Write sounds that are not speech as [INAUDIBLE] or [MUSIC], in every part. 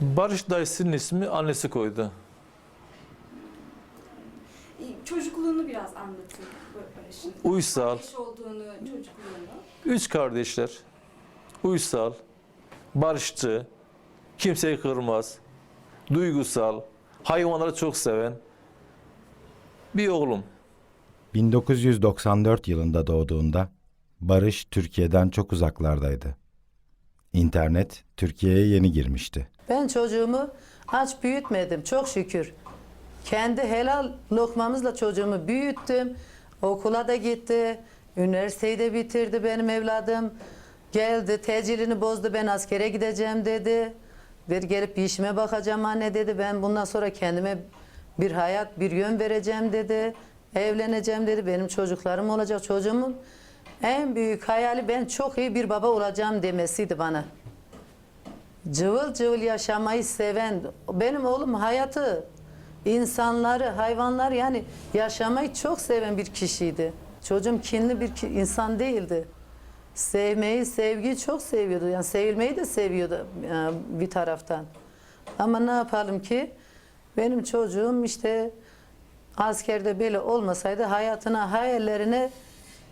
Barış dayısının ismi annesi koydu. Çocukluğunu biraz anlatın Barış'ın. Uysal, Kardeş olduğunu, çocukluğunu. üç kardeşler. Uysal, barışçı, kimseyi kırmaz, duygusal, hayvanları çok seven bir oğlum. 1994 yılında doğduğunda Barış Türkiye'den çok uzaklardaydı. İnternet Türkiye'ye yeni girmişti. Ben çocuğumu aç büyütmedim çok şükür. Kendi helal lokmamızla çocuğumu büyüttüm. Okula da gitti. Üniversiteyi de bitirdi benim evladım. Geldi tecilini bozdu ben askere gideceğim dedi. Bir gelip işime bakacağım anne dedi. Ben bundan sonra kendime bir hayat, bir yön vereceğim dedi. Evleneceğim dedi. Benim çocuklarım olacak. Çocuğumun en büyük hayali ben çok iyi bir baba olacağım demesiydi bana cıvıl cıvıl yaşamayı seven, benim oğlum hayatı, insanları, hayvanlar yani yaşamayı çok seven bir kişiydi. Çocuğum kinli bir insan değildi. Sevmeyi, sevgiyi çok seviyordu. Yani sevilmeyi de seviyordu e, bir taraftan. Ama ne yapalım ki benim çocuğum işte askerde böyle olmasaydı hayatına, hayallerine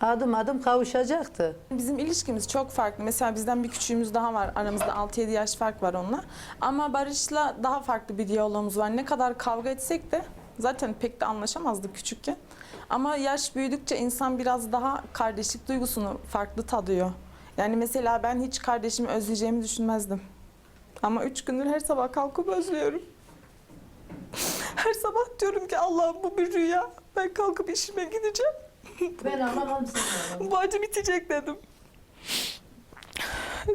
adım adım kavuşacaktı. Bizim ilişkimiz çok farklı. Mesela bizden bir küçüğümüz daha var. Aramızda 6-7 yaş fark var onunla. Ama Barış'la daha farklı bir diyalogumuz var. Ne kadar kavga etsek de zaten pek de anlaşamazdık küçükken. Ama yaş büyüdükçe insan biraz daha kardeşlik duygusunu farklı tadıyor. Yani mesela ben hiç kardeşimi özleyeceğimi düşünmezdim. Ama üç gündür her sabah kalkıp özlüyorum. Her sabah diyorum ki Allah'ım bu bir rüya. Ben kalkıp işime gideceğim. [LAUGHS] Ben anlamam Bu acı bitecek dedim.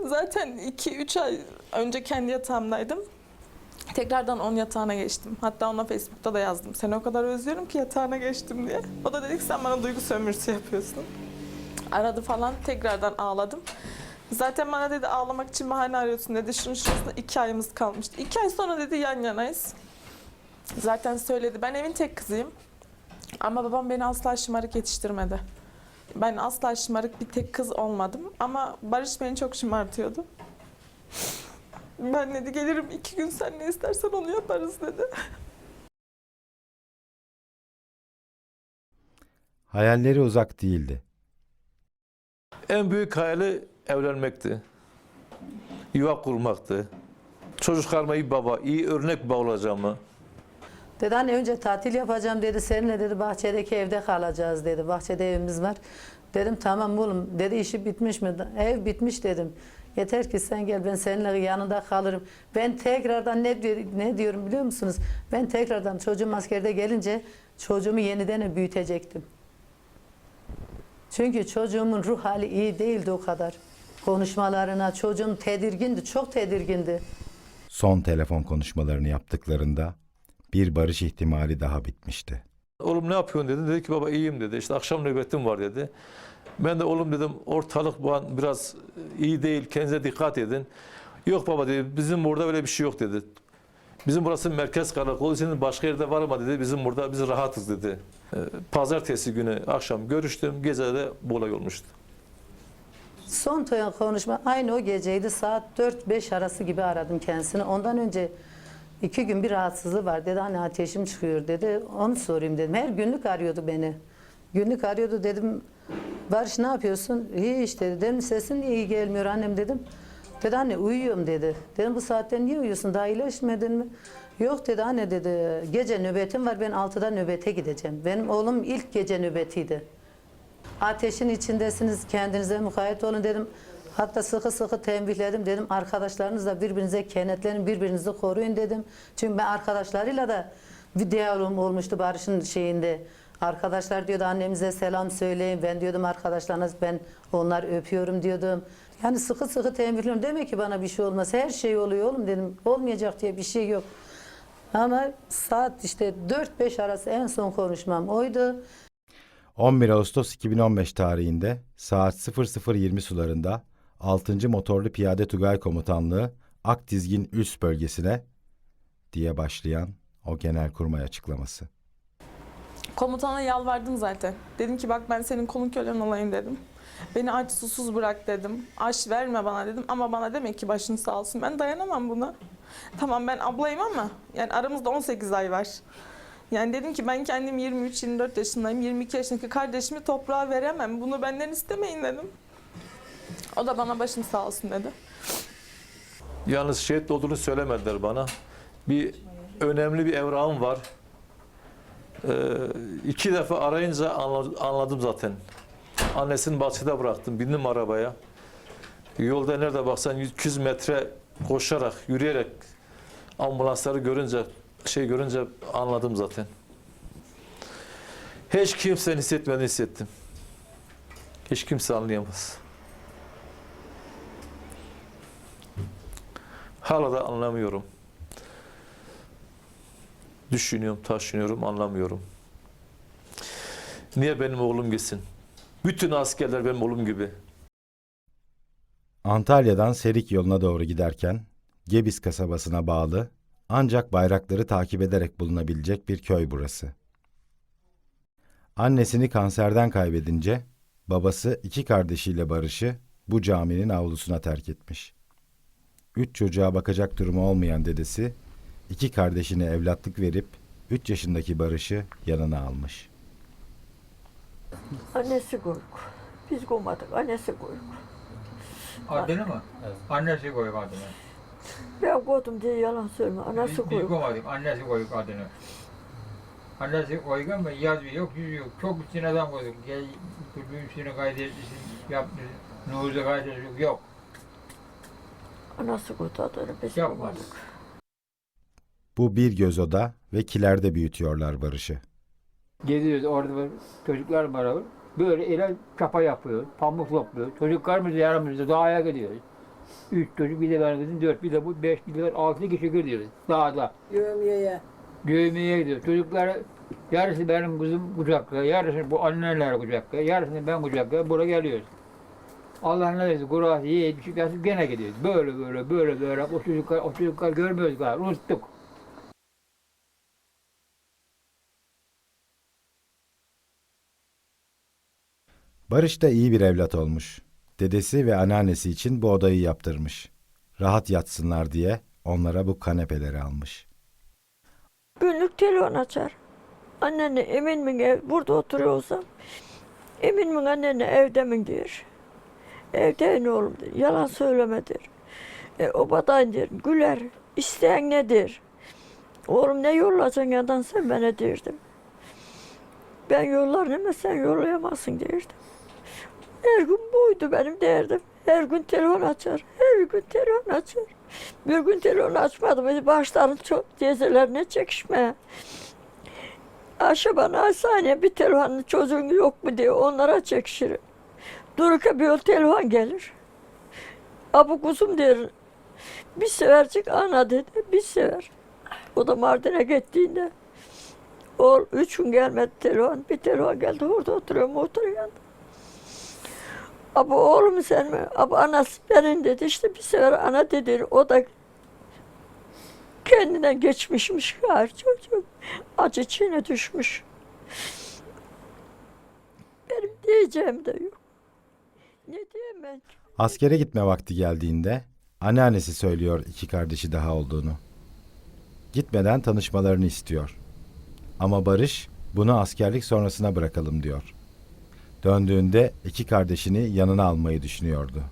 Zaten 2-3 ay önce kendi yatağımdaydım. Tekrardan onun yatağına geçtim. Hatta ona Facebook'ta da yazdım. Seni o kadar özlüyorum ki yatağına geçtim diye. O da dedi ki sen bana duygu sömürüsü yapıyorsun. Aradı falan tekrardan ağladım. Zaten bana dedi ağlamak için bahane arıyorsun dedi. Şunun şurasında iki ayımız kalmıştı. İki ay sonra dedi yan yanayız. Zaten söyledi. Ben evin tek kızıyım. Ama babam beni asla şımarık yetiştirmedi. Ben asla şımarık bir tek kız olmadım. Ama Barış beni çok şımartıyordu. Ben dedi gelirim iki gün sen ne istersen onu yaparız dedi. Hayalleri uzak değildi. En büyük hayali evlenmekti. Yuva kurmaktı. Çocuklarıma iyi baba, iyi örnek baba olacağımı. Dedi anne önce tatil yapacağım dedi. Seninle dedi bahçedeki evde kalacağız dedi. Bahçede evimiz var. Dedim tamam oğlum. Dedi işi bitmiş mi? Ev bitmiş dedim. Yeter ki sen gel ben seninle yanında kalırım. Ben tekrardan ne, ne diyorum biliyor musunuz? Ben tekrardan çocuğum askerde gelince çocuğumu yeniden büyütecektim. Çünkü çocuğumun ruh hali iyi değildi o kadar. Konuşmalarına çocuğum tedirgindi, çok tedirgindi. Son telefon konuşmalarını yaptıklarında bir barış ihtimali daha bitmişti. Oğlum ne yapıyorsun dedi. Dedi ki baba iyiyim dedi. İşte akşam nöbetim var dedi. Ben de oğlum dedim ortalık bu an biraz iyi değil. Kendinize dikkat edin. Yok baba dedi. Bizim burada öyle bir şey yok dedi. Bizim burası merkez karakolu. Senin başka yerde var mı dedi. Bizim burada biz rahatız dedi. Ee, Pazartesi günü akşam görüştüm. Gece de bu olay olmuştu. Son konuşma aynı o geceydi. Saat 4-5 arası gibi aradım kendisini. Ondan önce iki gün bir rahatsızlığı var. Dedi hani ateşim çıkıyor dedi. Onu sorayım dedim. Her günlük arıyordu beni. Günlük arıyordu dedim. Barış ne yapıyorsun? İyi işte dedim. Sesin iyi gelmiyor annem dedim. Dedi anne uyuyorum dedi. Dedim bu saatte niye uyuyorsun? Daha iyileşmedin mi? Yok dedi anne dedi. Gece nöbetim var ben 6'da nöbete gideceğim. Benim oğlum ilk gece nöbetiydi. Ateşin içindesiniz kendinize mukayyet olun dedim. Hatta sıkı sıkı tembihledim dedim. Arkadaşlarınızla birbirinize kenetlenin, birbirinizi koruyun dedim. Çünkü ben arkadaşlarıyla da bir diyalogum olmuştu Barış'ın şeyinde. Arkadaşlar diyordu annemize selam söyleyin. Ben diyordum arkadaşlarınız ben onları öpüyorum diyordum. Yani sıkı sıkı tembihliyorum. Demek ki bana bir şey olmaz. Her şey oluyor oğlum dedim. Olmayacak diye bir şey yok. Ama saat işte 4-5 arası en son konuşmam oydu. 11 Ağustos 2015 tarihinde saat 00.20 sularında 6. Motorlu Piyade Tugay Komutanlığı Akdizgin üst bölgesine diye başlayan o genelkurmay açıklaması. Komutana yalvardım zaten. Dedim ki bak ben senin kolun kölen olayım dedim. Beni aç susuz bırak dedim. Aş verme bana dedim ama bana demek ki başın sağ olsun. Ben dayanamam buna. Tamam ben ablayım ama yani aramızda 18 ay var. Yani dedim ki ben kendim 23-24 yaşındayım. 22 yaşındaki kardeşimi toprağa veremem. Bunu benden istemeyin dedim. O da bana başın sağ olsun dedi. Yalnız şehit olduğunu söylemediler bana. Bir önemli bir evrağım var. Ee, iki defa arayınca anla- anladım zaten. Annesini bahçede bıraktım. Bindim arabaya. Yolda nerede baksan 200 metre koşarak, yürüyerek ambulansları görünce, şey görünce anladım zaten. Hiç kimsenin hissetmediğini hissettim. Hiç kimse anlayamaz. Hala da anlamıyorum. Düşünüyorum, taşınıyorum, anlamıyorum. Niye benim oğlum gitsin? Bütün askerler benim oğlum gibi. Antalya'dan Serik yoluna doğru giderken Gebis kasabasına bağlı ancak bayrakları takip ederek bulunabilecek bir köy burası. Annesini kanserden kaybedince babası iki kardeşiyle Barış'ı bu caminin avlusuna terk etmiş. Üç çocuğa bakacak durumu olmayan dedesi iki kardeşine evlatlık verip üç yaşındaki Barış'ı yanına almış. Annesi koyuk. Biz koymadık. Annesi koyuk. Adını mı? Annesi koyup adını. Ben koydum diye yalan söyleme. Anası Biz, biz koyuk. koymadık. Annesi koyup adını. Annesi koyuk ama yazıyor yok, yüzü yok. Çok üstüne adam koyduk. Gel çocuğun üstüne kaydetmişsin, yapmışsın. Nuhuz'a kaydetmişsin. Yok. Koydu adını. Biz Yapmaz. koymadık. Bu bir göz oda ve kilerde büyütüyorlar Barış'ı. Geziyoruz orada böyle çocuklar beraber. Böyle ele çapa yapıyor, pamuk topluyor. Çocuklarımız yanımızda doğaya gidiyoruz. Üç çocuk, bir de benim kızım, dört, bir de bu, beş, bir de ben, altı kişi gidiyoruz dağda. Yövmiyeye. Göğmeye gidiyor. Çocuklar yarısı benim kızım kucakta, yarısı bu anneler kucakta, yarısını ben kucakta buraya geliyoruz. Allah ne kurası iyi, bir şey versin, gene gidiyoruz. Böyle böyle, böyle böyle, o çocuklar, o çocuklar görmüyoruz galiba, unuttuk. Barış da iyi bir evlat olmuş. Dedesi ve anneannesi için bu odayı yaptırmış. Rahat yatsınlar diye onlara bu kanepeleri almış. Günlük telefon açar. Annene emin mi ev, burada oturuyorsam emin mi annene evde mi diyor. Ne oğlum der. Yalan söylemedir. E, o badan der. Güler. İsteyen nedir? Oğlum ne yollayacaksın yandan sen bana derdim. Ben yollarım ama sen yollayamazsın derdim. Her gün buydu benim derdim. Her gün telefon açar. Her gün telefon açar. Bir gün telefon açmadım. Başların çok teyzelerine çekişme. Ayşe bana saniye bir telefonun çocuğun yok mu diye onlara çekişirim. Dururken bir yol telefon gelir. Abu kuzum der. Bir severcik ana dedi. Bir sever. O da Mardin'e gittiğinde. Oğul üç gün gelmedi telefon. Bir telefon geldi orada oturuyor motor yanında. Abi oğlum sen mi? Abi anası benim dedi. İşte bir sefer ana dedi. O da kendine geçmişmiş gari çocuk. Acı içine düşmüş. Benim diyeceğim de yok. Ne diyeyim ben? Askere gitme vakti geldiğinde anneannesi söylüyor iki kardeşi daha olduğunu. Gitmeden tanışmalarını istiyor. Ama Barış bunu askerlik sonrasına bırakalım diyor. Döndüğünde iki kardeşini yanına almayı düşünüyordu.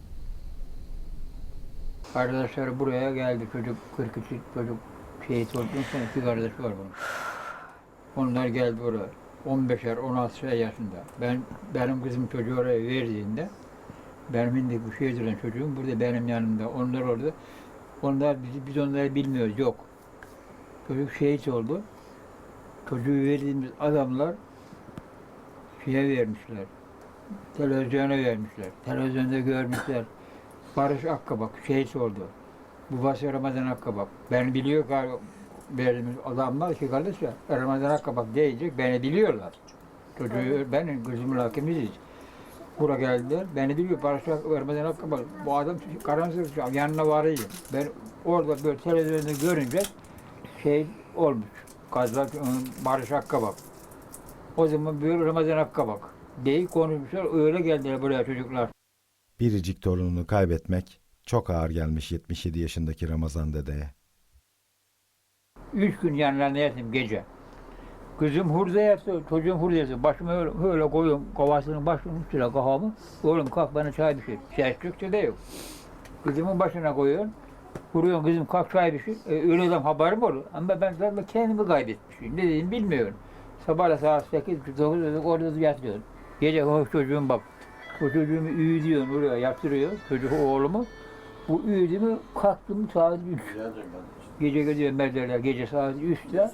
Arkadaşlar buraya geldi çocuk, 43 çocuk şehit olduktan sonra iki kardeş var bunun. Onlar geldi buraya. 15'er, 16 yaşında. Ben benim kızım çocuğu oraya verdiğinde benim şimdi bu şehit olan çocuğum burada benim yanımda. Onlar orada. Onlar biz, biz onları bilmiyoruz. Yok. Çocuk şehit oldu. Çocuğu verdiğimiz adamlar şeye vermişler. Televizyona vermişler. Televizyonda görmüşler. Barış Akkabak şehit oldu. Bu Basri Ramazan Akkabak. Ben biliyor galiba verdiğimiz adamlar iki kardeş ya. Ramazan Akkabak diyecek. Beni biliyorlar. Çocuğu benim kızımla hakimiziz. Buraya geldiler. Beni biliyor. Barış Ak- Ramazan Akkabak. Bu adam karanlık yanına varıyor. Ben orada böyle televizyonda görünce şey olmuş. Kazak Barış Akkabak. O zaman böyle Ramazan Akkabak. Değil konuşmuşlar öyle geldiler buraya çocuklar. Biricik torununu kaybetmek çok ağır gelmiş 77 yaşındaki Ramazan dedeye. Üç gün yanlarında yattım gece. Kızım hurda yattı, çocuğum hurda yattı. Başımı öyle, öyle koyuyorum kafasının başının üstüne kafamı. Oğlum kalk bana çay pişir. Ses Türkçe de yok. Kızımın başına koyuyorum. Vuruyorum kızım kalk çay pişir. E, öyle adam haberim olur. Ama ben zaten kendimi kaybetmişim. Ne dediğimi bilmiyorum. Sabah saat 8, 9 orada yatıyorum. Gece o çocuğum bak. O çocuğumu üyüdüyor oraya yatırıyor. Çocuk oğlumu. Bu üyüdü mü kalktım saat 3. Gece gidiyor merdivenler gece saat 3'te.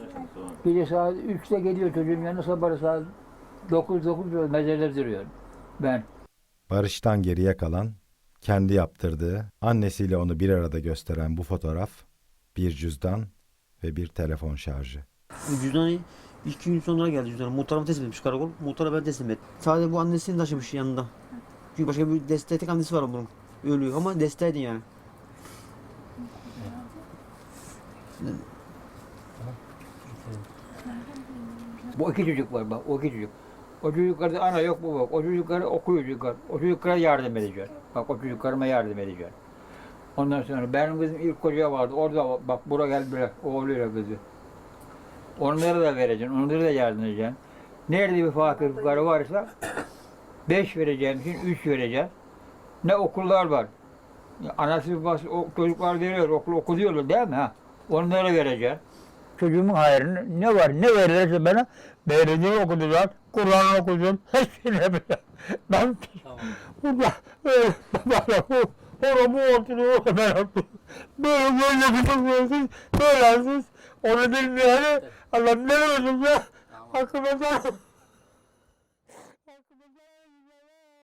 Gece saat 3'te geliyor çocuğum yanına sabah saat 9 9 mezarda duruyor. Ben. Barış'tan geriye kalan, kendi yaptırdığı, annesiyle onu bir arada gösteren bu fotoğraf, bir cüzdan ve bir telefon şarjı. Cüzdanı iki gün sonra geldi cüzdanı. Muhtarıma teslim etmiş karakol. Muhtara ben teslim ettim. Sadece bu annesini taşımış yanında. Çünkü başka bir destek annesi var bunun. Ölüyor ama desteğiydi yani. Bu iki çocuk var bak o iki çocuk. O çocuklarda ana yok baba yok. O çocuklara okuyor çocuklar. O çocuklara yardım edeceğim. Bak o çocuklarıma yardım edeceğim. Ondan sonra benim kızım ilk koca vardı. Orada bak buraya geldiler. Oğluyla kızı. Onlara da vereceğim. Onlara da yardım edeceğim. Nerede bir fakir fukara varsa beş vereceğim için üç vereceğim. Ne okullar var. Anası babası o çocuklar veriyor. Okul okuyorlar değil mi? Ha? Onlara vereceğim. Çocuğumun hayrını ne var ne verirse bana belediye okudular, Kur'an okudum, hepsini yapacağım. [LAUGHS] Ben burada öyle bana bu oramı oturuyor ben oturuyorum. Böyle böyle tutuyorsunuz, böyle siz onu bilmeyeni Allah ne verirse hakkımda